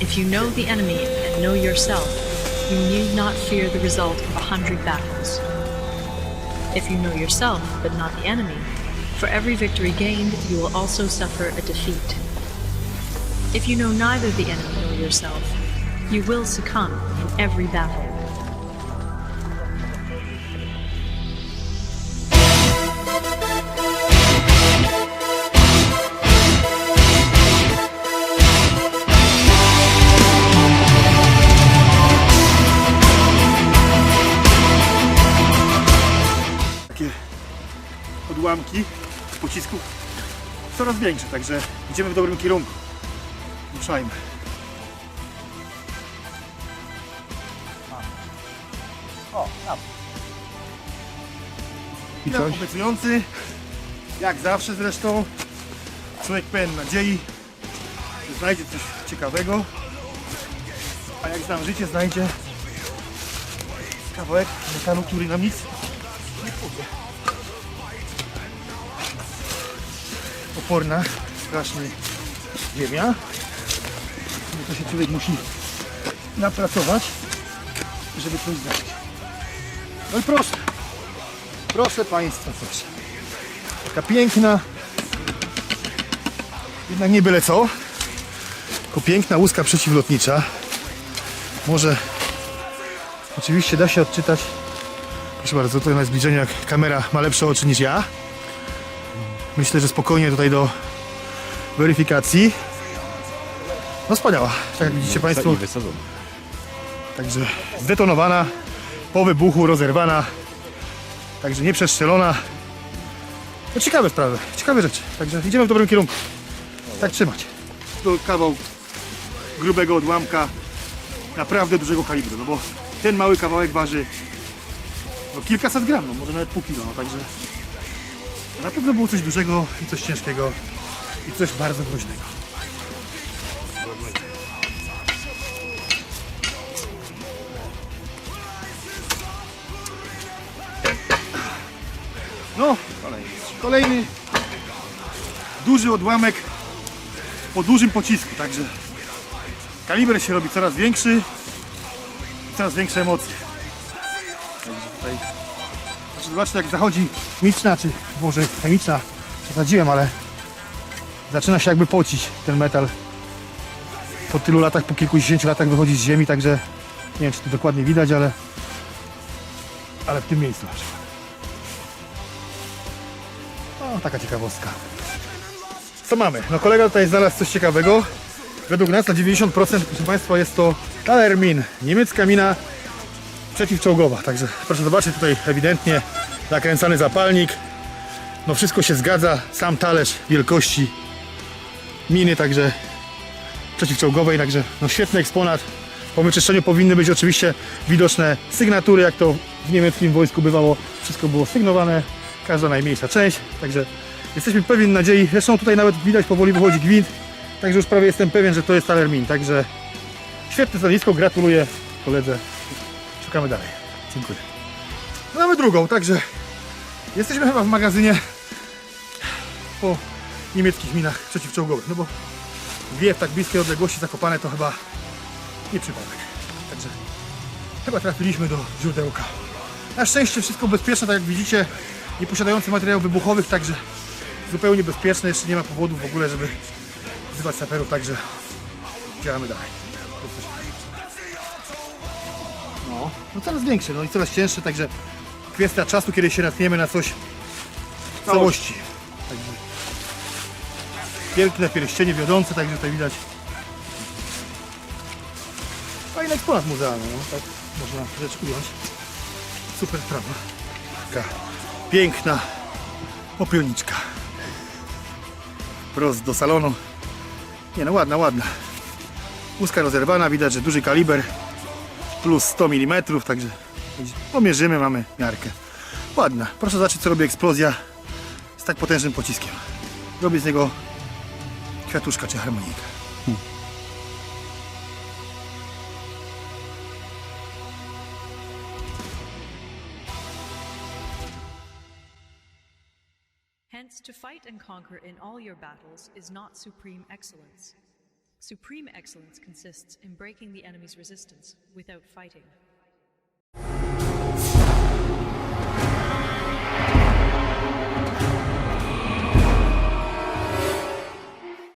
If you know the enemy and know yourself, you need not fear the result of a hundred battles. If you know yourself but not the enemy, for every victory gained, you will also suffer a defeat. If you know neither the enemy nor yourself, you will succumb in every battle. Odłamki pocisków coraz większe, także idziemy w dobrym kierunku. Ruszajmy. O, tam. I coś? obiecujący, jak zawsze zresztą, człowiek pełen nadziei, że znajdzie coś ciekawego, a jak znam życie, znajdzie kawałek metalu, który nam nic nie powie. Oporna, strasznie ziemia. No to się człowiek musi napracować, żeby coś znaleźć. No i proszę, proszę Państwa, proszę. Taka piękna, jednak nie byle co, tylko piękna łuska przeciwlotnicza. Może oczywiście da się odczytać Proszę bardzo, tutaj na zbliżeniu jak kamera ma lepsze oczy niż ja. Myślę, że spokojnie tutaj do weryfikacji. No wspaniała, tak jak widzicie Państwo. Także zdetonowana, po wybuchu rozerwana, także nie przestrzelona. No ciekawe sprawy, ciekawe rzeczy. Także idziemy w dobrym kierunku. Tak trzymać. To kawał grubego odłamka naprawdę dużego kalibru, no bo ten mały kawałek waży no kilkaset gram, no może nawet pół kilo, no także na pewno było coś dużego i coś ciężkiego i coś bardzo groźnego. No, kolejny duży odłamek po dużym pocisku, także kaliber się robi coraz większy i coraz większe emocje. Zobaczcie jak zachodzi chemiczna, czy może chemiczna, przesadziłem, ale zaczyna się jakby pocić ten metal. Po tylu latach, po kilkudziesięciu latach wychodzi z ziemi, także nie wiem czy to dokładnie widać, ale ale w tym miejscu na przykład. O, taka ciekawostka. Co mamy? No kolega tutaj znalazł coś ciekawego. Według nas na 90% proszę Państwa jest to Talermin, niemiecka mina przeciwczołgowa. Także proszę zobaczyć tutaj ewidentnie nakręcany zapalnik. No wszystko się zgadza. Sam talerz wielkości miny, także przeciwczołgowej. Także no świetny eksponat. Po wyczyszczeniu powinny być oczywiście widoczne sygnatury, jak to w niemieckim wojsku bywało. Wszystko było sygnowane, każda najmniejsza część. Także jesteśmy pewni nadziei. Zresztą tutaj nawet widać powoli wychodzi gwint. Także już prawie jestem pewien, że to jest talermin. Także świetne stanowisko. Gratuluję koledze. Szukamy dalej. Dziękuję. No mamy drugą, także jesteśmy chyba w magazynie po niemieckich minach przeciwczołgowych, no bo dwie w tak bliskiej odległości zakopane to chyba nie przypadek. Także chyba trafiliśmy do źródełka. Na szczęście wszystko bezpieczne, tak jak widzicie, nie posiadające materiałów wybuchowych, także zupełnie bezpieczne, jeszcze nie ma powodów w ogóle, żeby wzywać saperów, także działamy dalej. No, no coraz większe, no i coraz cięższe, także kwestia czasu, kiedy się natkniemy na coś w całości. Także piękne pierścienie wiodące, także tutaj widać fajny eksponat muzealny, no, tak można rzecz ująć. Super sprawa. Taka piękna popielniczka. Prost do salonu. Nie no, ładna, ładna. Łuska rozerwana, widać, że duży kaliber plus 100 mm, także pomierzymy, mamy miarkę. Ładna. Proszę zobaczyć, co robi eksplozja z tak potężnym pociskiem. Robię z niego kwiatuszka czy harmonika. Hence, Hence, to fight and conquer in all your battles is not supreme excellence. Supreme excellence consists in breaking the enemy's resistance without fighting.